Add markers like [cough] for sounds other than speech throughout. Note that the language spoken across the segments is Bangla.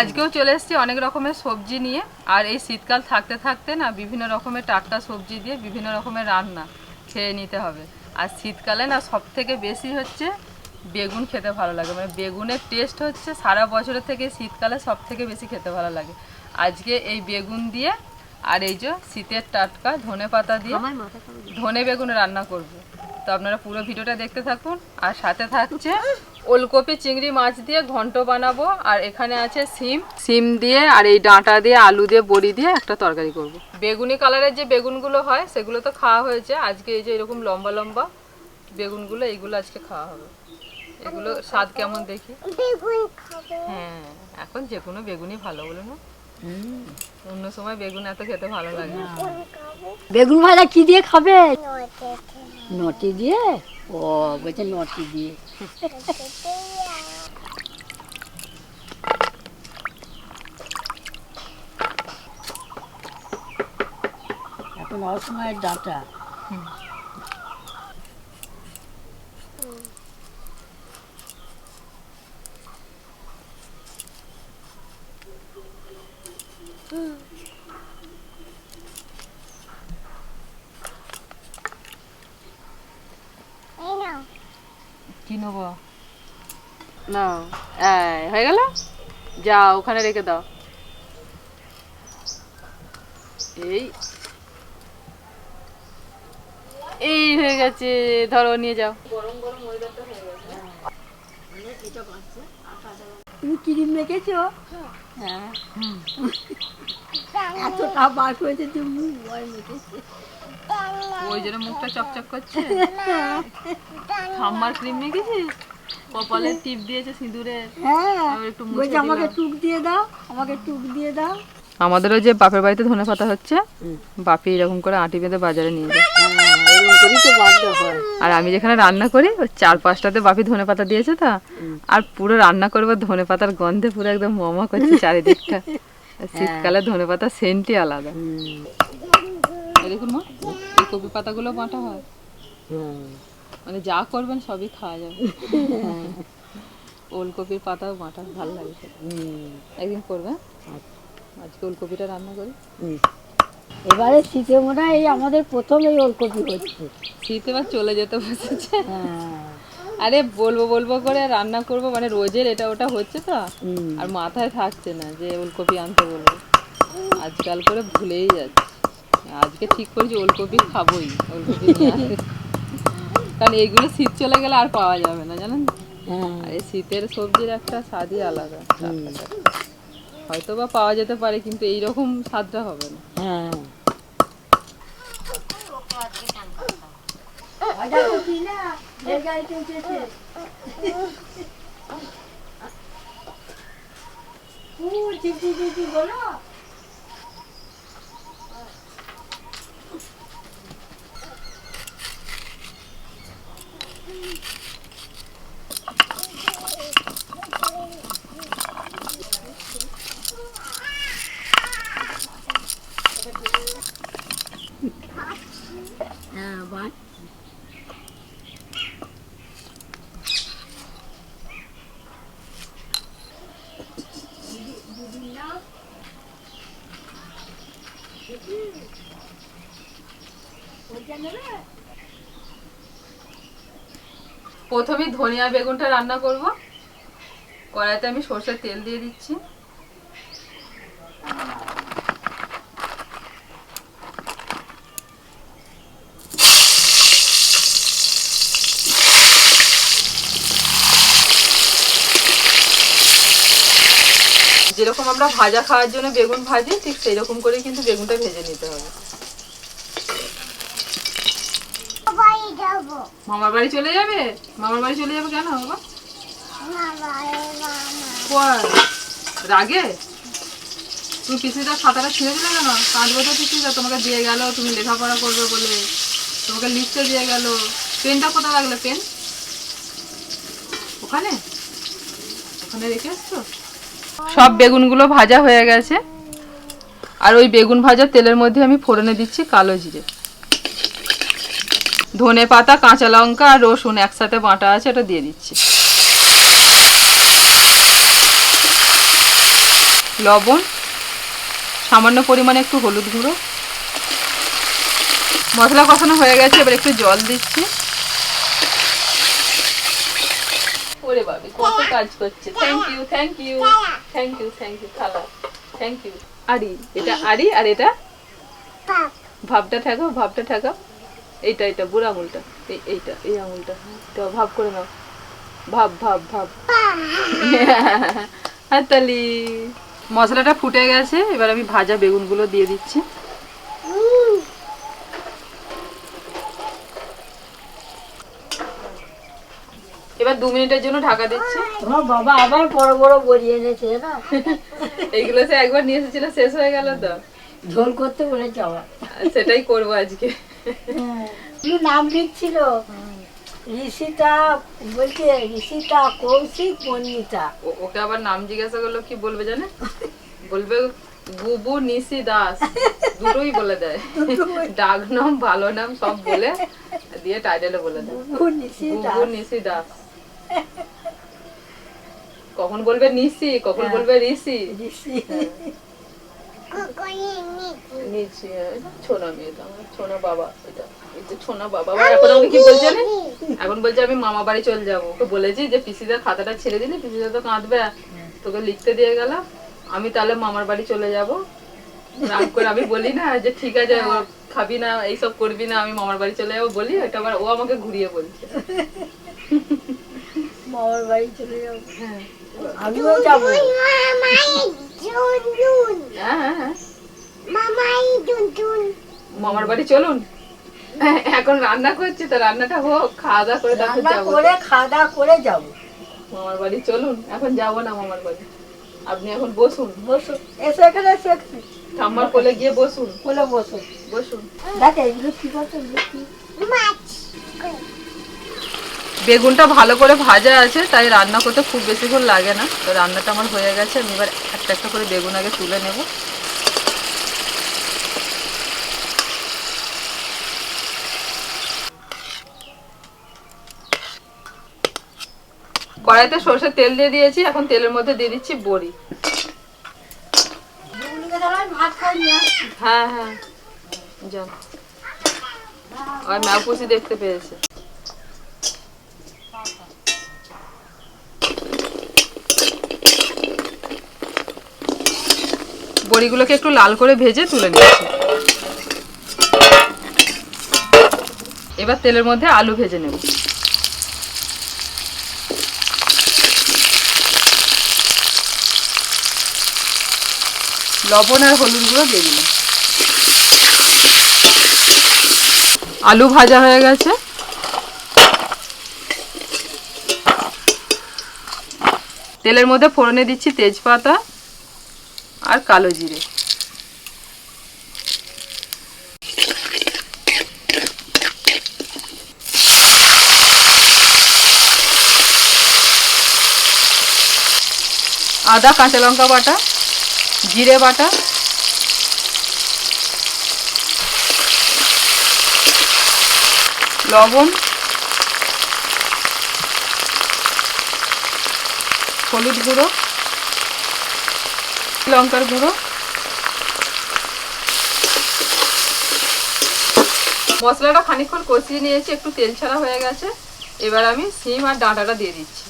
আজকেও চলে এসেছি অনেক রকমের সবজি নিয়ে। আর এই শীতকাল থাকতে থাকতে না বিভিন্ন রকমের টাটকা সবজি দিয়ে বিভিন্ন রকমের রান্না খেয়ে নিতে হবে। আর শীতকালে না সব থেকে বেশি হচ্ছে বেগুন খেতে ভালো লাগে। মানে বেগুনের টেস্ট হচ্ছে সারা বছরের থেকে শীতকালে সব থেকে বেশি খেতে ভালো লাগে। আজকে এই বেগুন দিয়ে আর এই যে শীতের টাটকা ধনে পাতা দিয়ে ধনে বেগুন রান্না করব। তো আপনারা পুরো ভিডিওটা দেখতে থাকুন। আর সাথে থাকছে ওলকপি চিংড়ি মাছ দিয়ে ঘন্ট বানাবো আর এখানে আছে সিম। সিম দিয়ে আর এই ডাঁটা দিয়ে আলু দিয়ে বড়ি দিয়ে একটা তরকারি করব। বেগুনি কালারের যে বেগুনগুলো হয় সেগুলো তো খাওয়া হয়েছে। আজকে এই যে এরকম লম্বা লম্বা বেগুনগুলো এইগুলো আজকে খাওয়া হবে। এগুলো স্বাদ কেমন দেখি? হ্যাঁ এখন যে কোনো বেগুনই ভালো বলে না। অন্য সময় বেগুন এত খেতে ভালো লাগে না। বেগুন ভাজা কি দিয়ে খাবে? নটি দিয়ে? ও বলছে নটি দিয়ে এখন অসময়ের ডাটা যাও ওখানে রেখে দাও। এই। এই হয়ে গেছে ধরো নিয়ে যাও। তুমি ক্রিম মেখেছো হ্যাঁ। এতটা বার করেছে তুমি ভয় মেখেছে ওই জন্য মুখটা চকচক করছে? ঠাম্মার ক্রিম মেখেছিস? কপালে টিপ দিয়েছে সিঁদুরের হ্যাঁ একটু বলছে আমাকে টুক দিয়ে দাও আমাকে টুক দিয়ে দাও। আমাদেরও যে বাপের বাড়িতে ধনে পাতা হচ্ছে বাপি এরকম করে আটি বেঁধে বাজারে নিয়ে যায়। হয় আর আমি যেখানে রান্না করি ওই চার পাঁচটাতে বাপি ধনে পাতা দিয়েছে তো আর পুরো রান্না করব ধনে পাতার গন্ধে পুরো একদম মমা করছে চারিদিকটা। আর শীতকালে ধনে পাতা সেন্টই আলাদা। দেখুন মা এই কপি পাতাগুলো বাটা হয়। মানে যা করবেন সবই খাওয়া যাবে। ওলকপির পাতাও বাটা ভালো লাগে একদিন করবে? হ্যাঁ? আজকে ওলকপিটা রান্না করি। এবারে শীতে মনে হয় এই আমাদের প্রথম এই ওলকপি হচ্ছে। শীতে এবার চলে যেতে বসেছে। হ্যাঁ। আরে বলব বলব করে রান্না করব মানে রোজের এটা ওটা হচ্ছে তো। আর মাথায় থাকছে না যে ওলকপি আনতে বলব। আজকাল করে ভুলেই যাচ্ছে। আজকে ঠিক করেছি ওলকপি খাবোই। ওলকপি। কারণ এইগুলো শীত চলে গেলে আর পাওয়া যাবে না জানেন? হ্যাঁ। আর এই শীতের সবজির একটা স্বাদই আলাদা। হয়তো বা পাওয়া যেতে পারে কিন্তু এইরকম স্বাদটা হবে না। হ্যাঁ। হ্যাঁ প্রথমে ধনিয়া বেগুনটা রান্না করব। কড়াইতে আমি সর্ষের তেল দিয়ে দিচ্ছি। যেরকম আমরা ভাজা খাওয়ার জন্য বেগুন ভাজি ঠিক সেই রকম করেই কিন্তু বেগুনটা ভেজে নিতে হবে। মামার বাড়ি চলে যাবে? মামার বাড়ি চলে যাবে কেন বাবা? রাগে? তুমি পিসিটা খাতাটা ছিঁড়ে দিলে কেন? কাঁদবো তো পিসিটা তোমাকে দিয়ে গেল তুমি লেখাপড়া করবে বলে। তোমাকে লিখতে দিয়ে গেল। পেনটা কোথায় রাখলে পেন? ওখানে? ওখানে রেখে এসছো সব বেগুনগুলো ভাজা হয়ে গেছে। আর ওই বেগুন ভাজা তেলের মধ্যে আমি ফোড়নে দিচ্ছি কালো জিরে। ধনে পাতা, কাঁচা লঙ্কা আর রসুন একসাথে বাটা আছে এটা দিয়ে দিচ্ছি। লবণ, সামান্য পরিমাণে একটু হলুদ গুঁড়ো। মশলা কষানো হয়ে গেছে, এবার একটু জল দিচ্ছি। ওরে বাবি কত কাজ করছে। Thank you thank you thank you thank you খালা থ্যাংক ইউ আরি এটা আরি আর এটা? ভাবটা ঠেকাও ভাবটা ঠেকাও। এইটা এইটা বুড়ো আঙুলটা। এই এইটা এই আঙুলটা। তো ভাব করে নাও। ভাব ভাব ভাব হাতালি মশলাটা ফুটে গেছে এবার আমি ভাজা বেগুনগুলো দিয়ে দিচ্ছি। এবার দু মিনিটের জন্য ঢাকা দিচ্ছি। তোমার বাবা আবার বড় বড় বড়ি এনেছে না? এইগুলো সে একবার নিয়ে এসেছিল শেষ হয়ে গেল তো। ঝোল করতে বলেছে আবার। সেটাই করব আজকে। নাম লিখছিল ঋষিতা বলছে ঋষিতা কৌশিক ওকে আবার নাম জিজ্ঞাসা করল কি বলবে জানে? বলবে বুবু নিশি দাস। দুটোই বলে দেয়। ডাক নাম ভালো নাম সব বলে দিয়ে টাইটেলে বলে দেয়। বুবু নিশি দাস। কখন বলবে নিশি কখন বলবে ঋষি? ঋষি। নিচি? ছোনা মেয়ে তো আমার ছোনা বাবা এটা। ছোনা বাবা এখন আমাকে কি বলছে এখন বলছে আমি মামা বাড়ি চলে যাব। ওকে বলেছি যে পিসিদার খাতাটা ছেড়ে দিলে পিসিদা তো কাঁদবে। তোকে লিখতে দিয়ে গেলাম। আমি তাহলে মামার বাড়ি চলে যাব। রাগ করে আমি বলি না যে ঠিক আছে ও খাবি না এইসব করবি না আমি মামার বাড়ি চলে যাব বলি। এটা আবার ও আমাকে ঘুরিয়ে বলছে। মামার বাড়ি চলে যাব। হ্যাঁ। আমিও যাব। হ্যাঁ। মামার বাড়ি চলুন। এখন রান্না করছি তো রান্নাটা হোক খাওয়া দাওয়া করে তারপর রান্না যাব। করে খাওয়া দাওয়া করে যাব। মামার বাড়ি চলুন এখন যাব না মামার বাড়ি। আপনি এখন বসুন। বসুন। এসো এখানে এসো ঠাম্মার কোলে গিয়ে বসুন। বলে বসো বসুন। দেখ এগুলো কি করছ কি? বেগুনটা ভালো করে ভাজা আছে, তাই রান্না করতে খুব বেশিক্ষণ লাগে না। তো রান্নাটা আমার হয়ে গেছে, আমি এবার একটা একটা করে বেগুন আগে তুলে নেব। কড়াইতে সর্ষের তেল দিয়ে দিয়েছি, এখন তেলের মধ্যে দিয়ে দিচ্ছি বড়ি। হ্যাঁ হ্যাঁ যাও। আর ম্যাপুসি দেখতে পেয়েছে। বড়িগুলোকে একটু লাল করে ভেজে তুলে নিচ্ছি এবার তেলের মধ্যে আলু ভেজে নেব। লবণ আর হলুদ গুঁড়ো দিয়ে দিলাম। আলু ভাজা হয়ে গেছে। তেলের মধ্যে ফোড়নে দিচ্ছি তেজপাতা। আর কালো জিরে। আদা কাঁচা লঙ্কা বাটা জিরে বাটা। লবণ। হলুদ গুঁড়ো। লঙ্কার গুঁড়ো। মশলাটা খানিকক্ষণ কষিয়ে নিয়েছি, একটু তেল ছাড়া হয়ে গেছে। এবার আমি সিম আর ডাঁটাটা দিয়ে দিচ্ছি।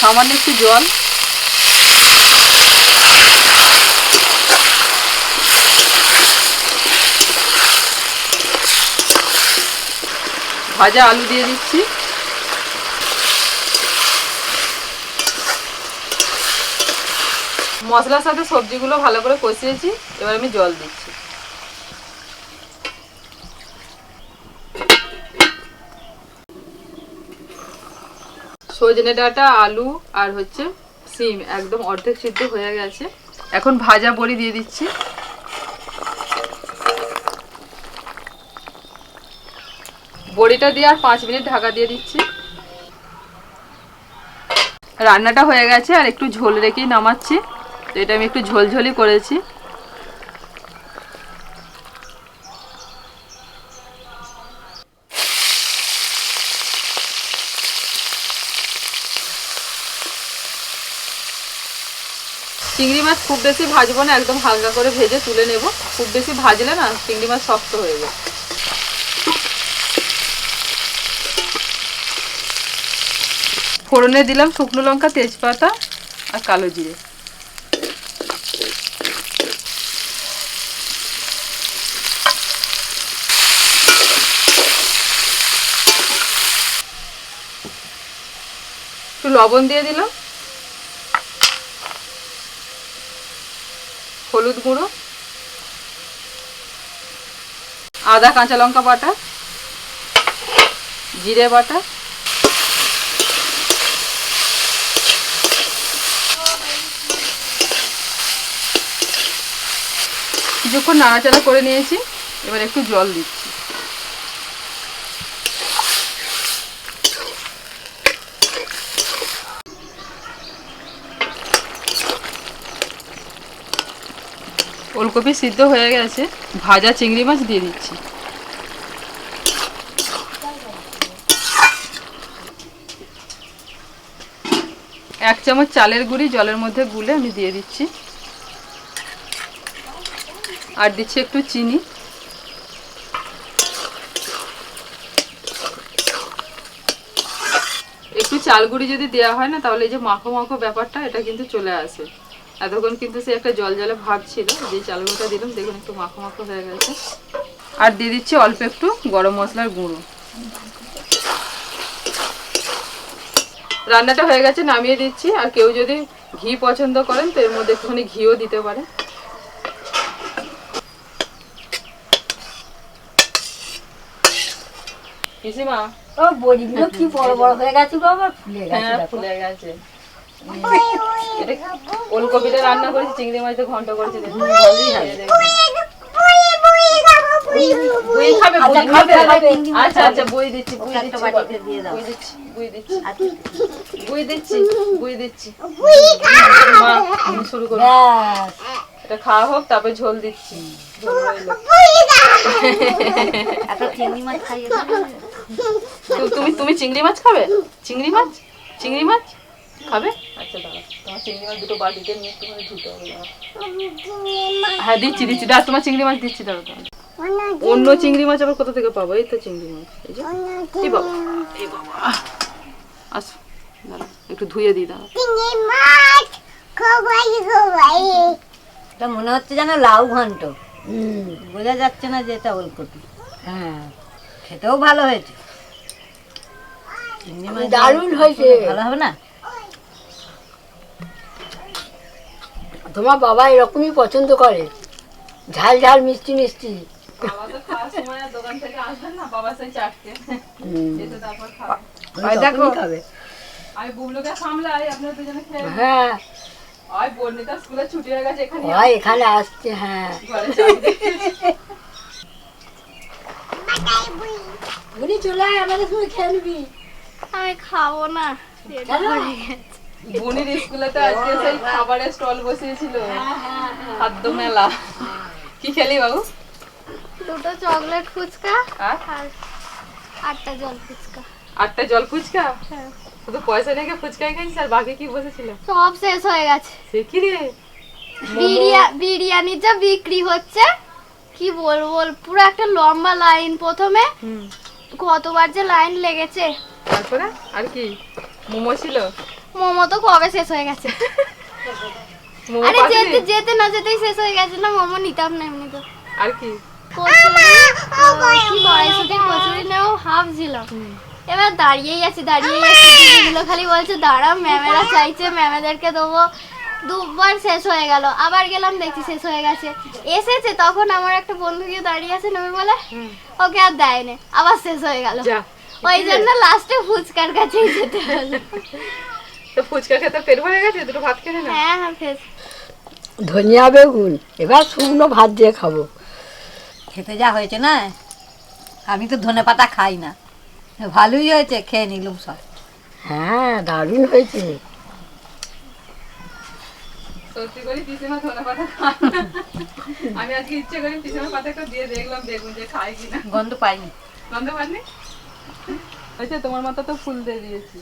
সামান্য একটু জল। ভাজা আলু দিয়ে দিচ্ছি। মশলার সাথে সবজিগুলো ভালো করে কষিয়েছি, এবার আমি জল দিচ্ছি। সজনে ডাঁটা, আলু আর হচ্ছে সিম, একদম অর্ধেক সিদ্ধ হয়ে গেছে। এখন ভাজা বড়ি দিয়ে দিচ্ছি। বড়িটা দিয়ে আর পাঁচ মিনিট ঢাকা দিয়ে দিচ্ছি। রান্নাটা হয়ে গেছে আর একটু ঝোল রেখেই নামাচ্ছি। তো এটা আমি একটু ঝোলঝোলি করেছি। চিংড়ি মাছ খুব বেশি ভাজবো না, একদম হালকা করে ভেজে তুলে নেব। খুব বেশি ভাজলে না, চিংড়ি মাছ শক্ত হয়ে যাবে ফোড়নে দিলাম শুকনো লঙ্কা, তেজপাতা আর কালো জিরে। লবণ দিয়ে দিলাম। হলুদ গুঁড়ো। আদা, কাঁচা লঙ্কা বাটা। জিরে বাটা। কিছুক্ষণ নাড়াচাড়া করে নিয়েছি। এবার একটু জল দিচ্ছি। ওলকপি সিদ্ধ হয়ে গেছে, ভাজা চিংড়ি মাছ দিয়ে দিচ্ছি। এক চামচ চালের গুঁড়ি জলের মধ্যে গুলে আমি দিয়ে দিচ্ছি। আর দিচ্ছি একটু চিনি। একটু চাল গুঁড়ি যদি দেওয়া হয় না, তাহলে এই যে মাখো মাখো ব্যাপারটা, এটা কিন্তু চলে আসে। এতক্ষণ কিন্তু সে একটা জল জলে ভাব ছিল যে চালগুলোটা দিলাম দেখুন একটু মাখো মাখো হয়ে গেছে। আর দিয়ে দিচ্ছি অল্প একটু গরম মশলার গুঁড়ো। রান্নাটা হয়ে গেছে নামিয়ে দিচ্ছি। আর কেউ যদি ঘি পছন্দ করেন তো এর মধ্যে একটুখানি ঘিও দিতে পারে পিসিমা? ও বড়িগুলো কি বড় বড় হয়ে গেছে গো আবার ফুলে গেছে হ্যাঁ ফুলে গেছে। ওলকপিটা রান্না করেছি চিংড়ি মাছ দিয়ে ঘন্ট করেছি আচ্ছা। আচ্ছা বই দিচ্ছি বই দিচ্ছি বাটিতে দিয়ে দাও। বই দিচ্ছি বই দিচ্ছি। বই দিচ্ছি বই দিচ্ছি। মা তুমি শুরু করো ব্যাস। এটা খাওয়া হোক তারপরে ঝোল দিচ্ছি। তুমি তুমি চিংড়ি মাছ খাবে? চিংড়ি মাছ? চিংড়ি মাছ? খাবে? আচ্ছা দাঁড়া। তোমার চিংড়ি মাছ দুটো বাটিতে নিয়ে একটুখানি ধুতে হবে। হ্যাঁ দিচ্ছি দিচ্ছি। দাঁড়া তোমার চিংড়ি মাছ দিচ্ছি দাঁড়া। অন্য চিংড়ি মাছ আবার কোথা থেকে পাবো? এই তো চিংড়ি মাছ। এই যে এই বাবা এই বাবা। আসো দাঁড়া একটু ধুয়ে দিই দাঁড়া। এটা মনে হচ্ছে যেন লাউ ঘন্ট। হুম, বোঝা যাচ্ছে না যে এটা ওলকপি। হ্যাঁ। খেতেও ভালো হয়েছে। চিংড়ি মাছ দারুণ হয়েছে। ভালো হবে না? তোমার বাবা এরকমই পছন্দ করে। ঝাল ঝাল মিষ্টি মিষ্টি। হ্যাঁ। এখানে আসছে হ্যাঁ। চলে আয় আমাদের সঙ্গে খেলবি আমি খাব না বুনির স্কুলেতে আজকে সেই খাবারের স্টল বসিয়েছিল। খাদ্য মেলা। কি খেলি বাবু? দুটো চকলেট ফুচকা আর? আটটা জল ফুচকা। আটটা জল ফুচকা? হ্যাঁ। শুধু পয়সা রেখে ফুচকাই খাইছিস আর বাকি কি বসেছিল? সব শেষ হয়ে গেছে। সে কি রে? বিরিয়ানি যা বিক্রি হচ্ছে কি বলব পুরো একটা লম্বা লাইন প্রথমে। কতবার যে লাইন লেগেছে। তারপরে? আর কি? মোমো ছিল? মোমো তো কবে শেষ হয়ে গেছে? আরে? যেতে যেতে না যেতেই শেষ হয়ে গেছে না মোমো নিতাম না এমনি তো আর কি? কড়াইশুটি কচুরি নেও এবার দাঁড়িয়েই আছি দাঁড়িয়েই আছি দিদিগুলো খালি বলছে দাঁড়া ম্যামেরা চাইছে ম্যামেদেরকে দেবো। দুবার শেষ হয়ে গেল আবার গেলাম দেখছি শেষ হয়ে গেছে। এসেছে তখন আমার একটা বন্ধু গিয়ে দাঁড়িয়ে আছে নেমে বলে ওকে আর দেয়নি। আবার শেষ হয়ে গেল। ওই জন্য লাস্টে ফুচকার কাছেই যেতে হলো। [laughs] তো ফুচকা খেতে পেট ভরে গেছে? দুটো ভাত খেলে না? হ্যাঁ হ্যাঁ ধনিয়া বেগুন এবার শুকনো ভাত দিয়ে খাব। খেতে যা হয়েছে না? আমি তো ধনে পাতা খাই না। ভালোই হয়েছে খেয়ে নিলাম সব। হ্যাঁ দারুণ হয়েছে। সত্যি করি পিসিমা ধনে পাতা খায় আমি আজকে ইচ্ছে করি পিসিমার পাতা দিয়ে দেখলাম বেগুন যে খায় কিনা। গন্ধ পাইনি। গন্ধ হয়েছে তোমার মাথা তো ফুল দিয়ে দিয়েছি।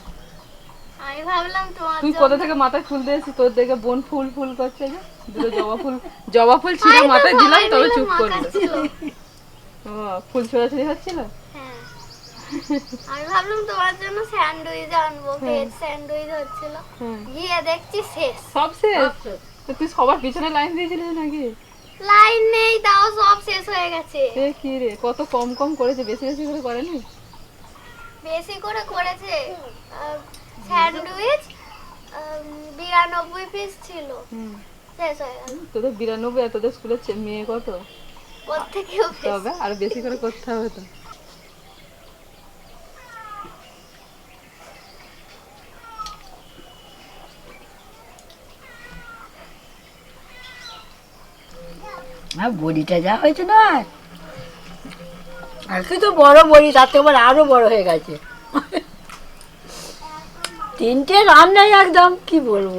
আমি ভাবলাম তোমার তুই কোথা থেকে মাথায় ফুল দিয়েছিস তোর দেখে বোন ফুল ফুল করছে যে দুটো জবা ফুল জবা ফুল ছিঁড়ে মাথায় দিলাম তবে চুপ করল। ও ফুল ছোড়াছুড়ি হচ্ছিল? হ্যাঁ। আমি ভাবলাম তোমার জন্য স্যান্ডউইচ আনব ভেজ স্যান্ডউইচ হচ্ছিল। গিয়ে দেখছি শেষ। সব শেষ? তো তুই সবার পিছনে লাইন দিয়েছিলিস নাকি? লাইন নেই তাও সব শেষ হয়ে গেছে। এ কি রে কত কম কম করেছে বেশি বেশি করে করেনি? বেশি করে করেছে। স্যান্ডউইচ বিরানব্বই পিস ছিল। শেষ হয়ে গেল তোদের বিরানব্বই আর তোদের স্কুলের মেয়ে কত? ওর থেকেও তবে আর বেশি করে করতে হবে তো। বড়িটা যা হয়েছে না আর কি তো বড় বড়ি তার থেকে আবার আরও বড় হয়ে গেছে। তিনটে রান্নাই একদম কি বলব?